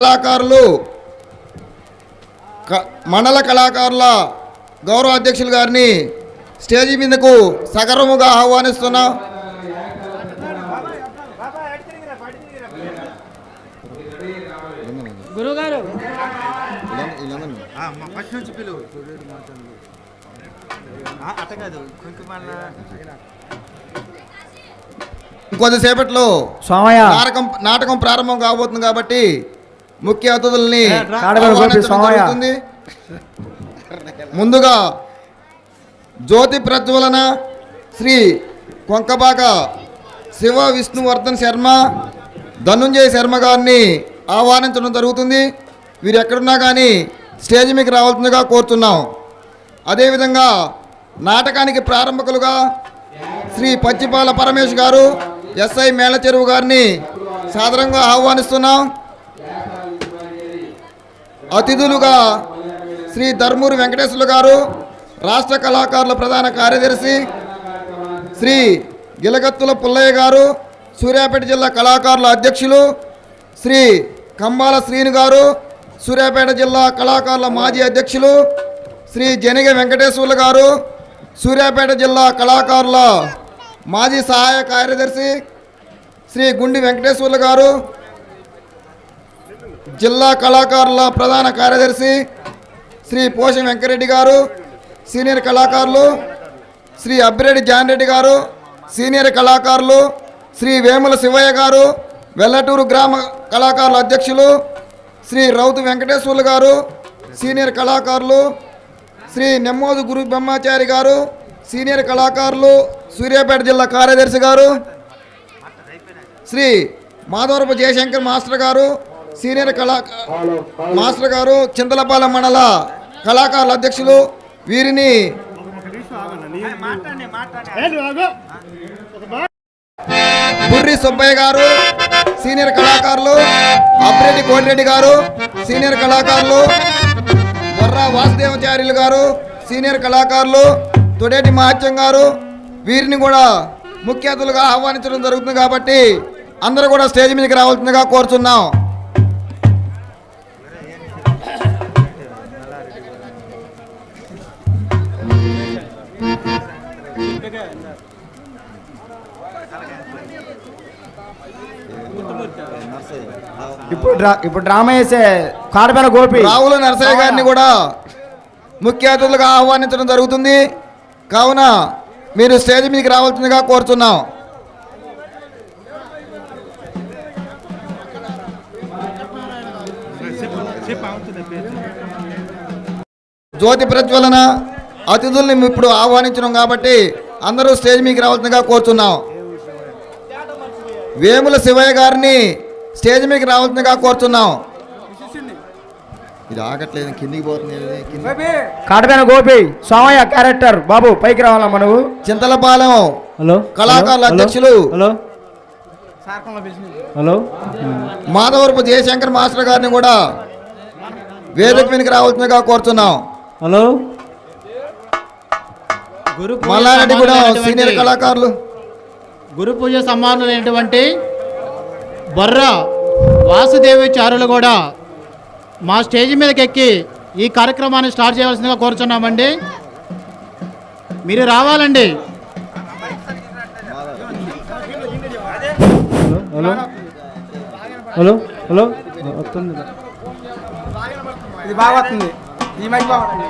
కళాకారులు మండల కళాకారుల గౌరవ అధ్యక్షులు గారిని స్టేజి మీదకు సగర్వముగా ఆహ్వానిస్తున్నాం. గురుగారు. కొద్దిసేపట్లో నాటకం నాటకం ప్రారంభం కాబోతుంది కాబట్టి ముఖ్య అతిథుల్ని. జరుగుతుంది. ముందుగా జ్యోతి ప్రజ్వలన శ్రీ కొంకబాక శివ విష్ణువర్ధన్ శర్మ ధనుంజయ శర్మ గారిని ఆహ్వానించడం జరుగుతుంది వీరు ఎక్కడున్నా కానీ స్టేజ్ మీకు రావాల్సిందిగా కోరుతున్నాం అదేవిధంగా నాటకానికి ప్రారంభకులుగా శ్రీ పచ్చిపాల పరమేష్ గారు ఎస్ఐ మేళచెరువు గారిని సాదరంగా ఆహ్వానిస్తున్నాం అతిథులుగా శ్రీ ధర్మూరి వెంకటేశ్వర్లు గారు రాష్ట్ర కళాకారుల ప్రధాన కార్యదర్శి శ్రీ గిలగత్తుల పుల్లయ్య గారు సూర్యాపేట జిల్లా కళాకారుల అధ్యక్షులు శ్రీ కంబాల శ్రీను గారు సూర్యాపేట జిల్లా కళాకారుల మాజీ అధ్యక్షులు శ్రీ జనిగ వెంకటేశ్వర్లు గారు సూర్యాపేట జిల్లా కళాకారుల మాజీ సహాయ కార్యదర్శి శ్రీ గుండి వెంకటేశ్వర్లు గారు జిల్లా కళాకారుల ప్రధాన కార్యదర్శి శ్రీ పోషం వెంకరెడ్డి గారు సీనియర్ కళాకారులు శ్రీ అబ్బిరెడ్డి జాన్ రెడ్డి గారు సీనియర్ కళాకారులు శ్రీ వేముల శివయ్య గారు వెల్లటూరు గ్రామ కళాకారుల అధ్యక్షులు శ్రీ రౌతు వెంకటేశ్వర్లు గారు సీనియర్ కళాకారులు శ్రీ నెమ్మోదు గురు బ్రహ్మాచారి గారు సీనియర్ కళాకారులు సూర్యాపేట జిల్లా కార్యదర్శి గారు శ్రీ మాధవరపు జయశంకర్ మాస్టర్ గారు సీనియర్ కళా మాస్టర్ గారు చింతలపాలెం మండల కళాకారుల అధ్యక్షులు వీరిని బుర్రి సుబ్బయ్య గారు సీనియర్ కళాకారులు అప్రెడ్డి కోటిరెడ్డి గారు సీనియర్ కళాకారులు బొర్రా వాసుదేవచార్యులు గారు సీనియర్ కళాకారులు తొడేటి మహత్యం గారు వీరిని కూడా ముఖ్య అతిథులుగా ఆహ్వానించడం జరుగుతుంది కాబట్టి అందరూ కూడా స్టేజ్ మీదకి రావాల్సిందిగా కోరుచున్నాం. ఇప్పుడు ఇప్పుడు డ్రామా వేసే కాడపైన గోపి రావుల నరసయ్య గారిని కూడా ముఖ్య అతిథులుగా ఆహ్వానించడం జరుగుతుంది. కావున మీరు స్టేజ్ మీదకి రావాల్సిందిగా కోరుతున్నాం. జ్యోతి ప్రజ్వలన అతిథుల్ని ఇప్పుడు ఆహ్వానించడం కాబట్టి అందరూ స్టేజ్ మీదకి రావాల్సిందిగా కోరుతున్నాం వేముల శివయ్య గారిని స్టేజ్ మీదకి రావాల్సిందిగా కోరుతున్నాం ఇది ఆగట్లేదు కిందికి పోతుంది గోపి సోమయ్య క్యారెక్టర్. బాబు పైకి రావాలమ్మా నువ్వు చింతలపాలెం హలో కళాకారుల అధ్యక్షులు. Hello hello. Madhavarapu Jayashankar master గారిని కూడా వేదిక మీదకి రావాల్సిందిగా కోరుతున్నాం హలో? గురు మల్లారెడ్డి కూడా సీనియర్ కళాకారులు. గురు పూజ సమానులైనటువంటి బొర్ర వాసుదేవాచార్యులు కూడా మా స్టేజ్ మీదకి ఎక్కి ఈ కార్యక్రమాన్ని స్టార్ట్ చేయవలసిందిగా కోరుచున్నామండి. మీరు రావాలండి. హలో? హలో? హలో? వస్తుంది ఇది బాగా వస్తుంది. ఈ మైక్ బాగా వస్తుంది.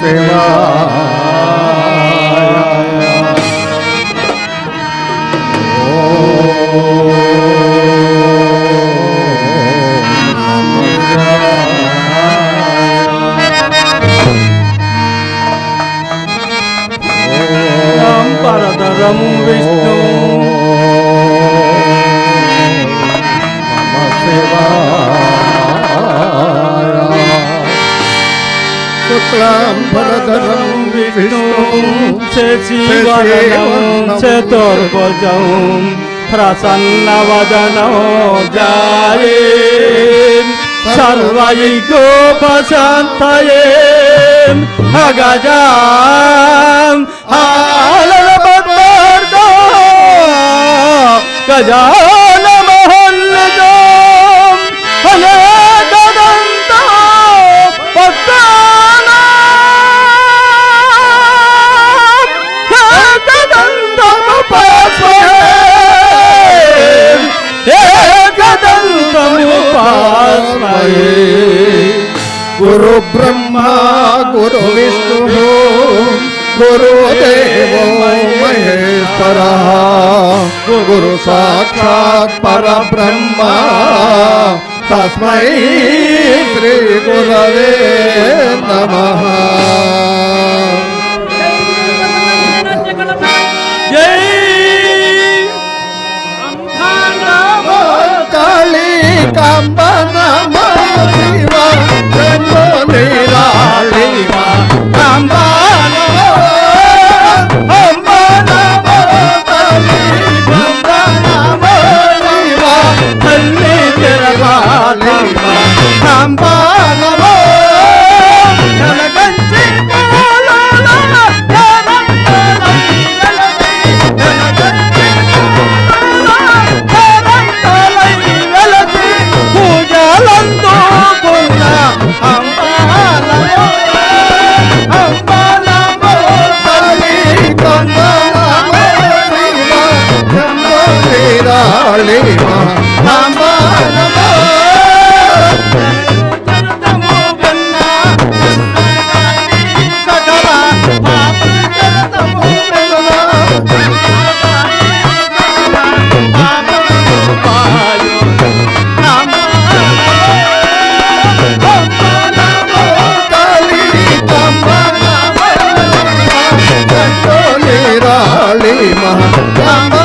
ಸೇವಾ 세치관은 세돌보정 프라산나와자나오 자임 sarvaigo pasantayem agajam alalabardar gajam గురు బ్రహ్మ గురు విష్ణు గురుదేవో మహేశ్వర గురు సాక్షాత్ పరబ్రహ్మ తస్మై శ్రీ గురవే నమః కాళీ కంబన శివ Vamos.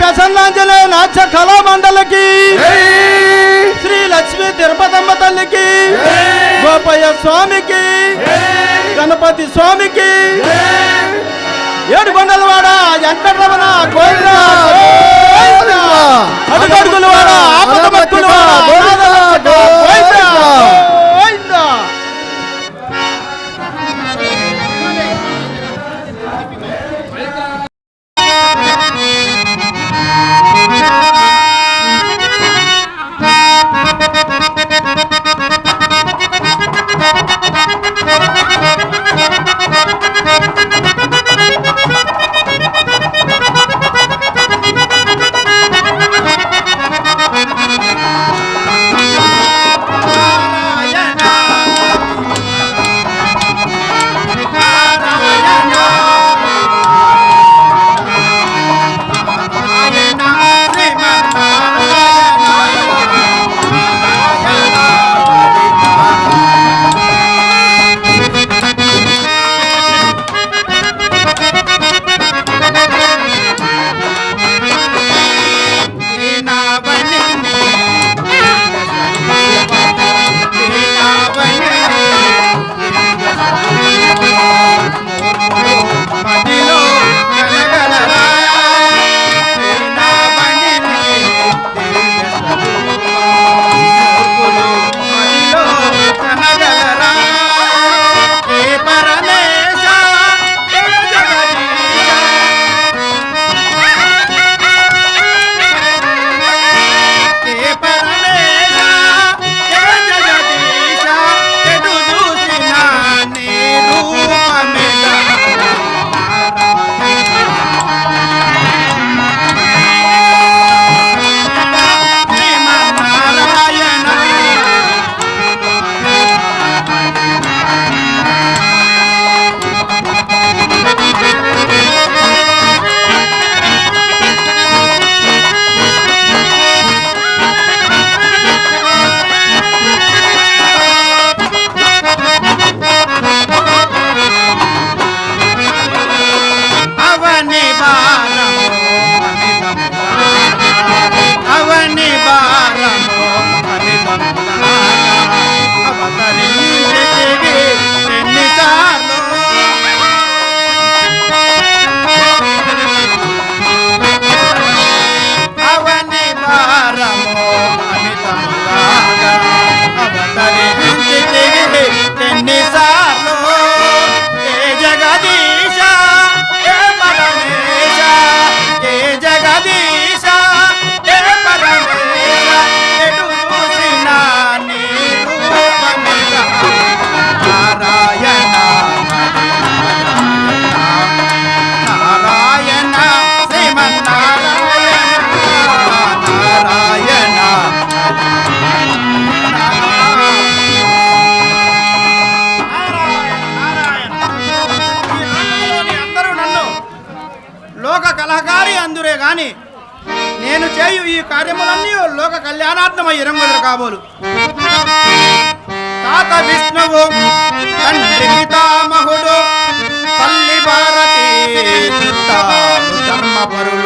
ప్రసన్నాంజలి నాట్య కళా మండలికి శ్రీ లక్ష్మీ తిరుపతమ్మ తల్లికి. గోపయ్య స్వామికి. గణపతి స్వామికి. ఏడు కొండలవాడ వెంకటరమణ గోవింద అడుగడుగుల వాడ ఆపద భక్తుల వాడ గోవింద కార్యములన్నీ లోక కళ్యాణార్థమై ఇరంగుదురు కాబోలు. తాత విష్ణువు తండ్రి పితామహుడు తల్లి భారతి చుట్టాలు ధర్మపరులు.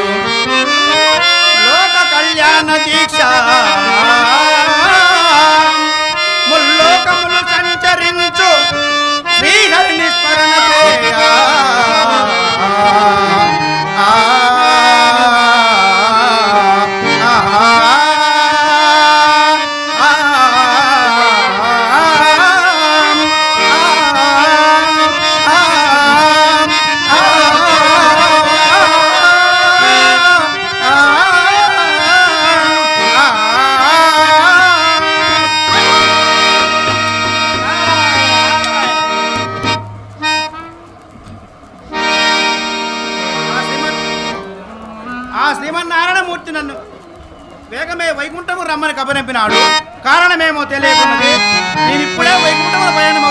శ్రీమన్నారాయణమూర్తి నన్ను వేగమే వైకుంఠము రమ్మని కబనింపినాడు కారణమేమో తెలియకున్నది వైకుంఠము ఇప్పుడే మొదలు ప్రయాణం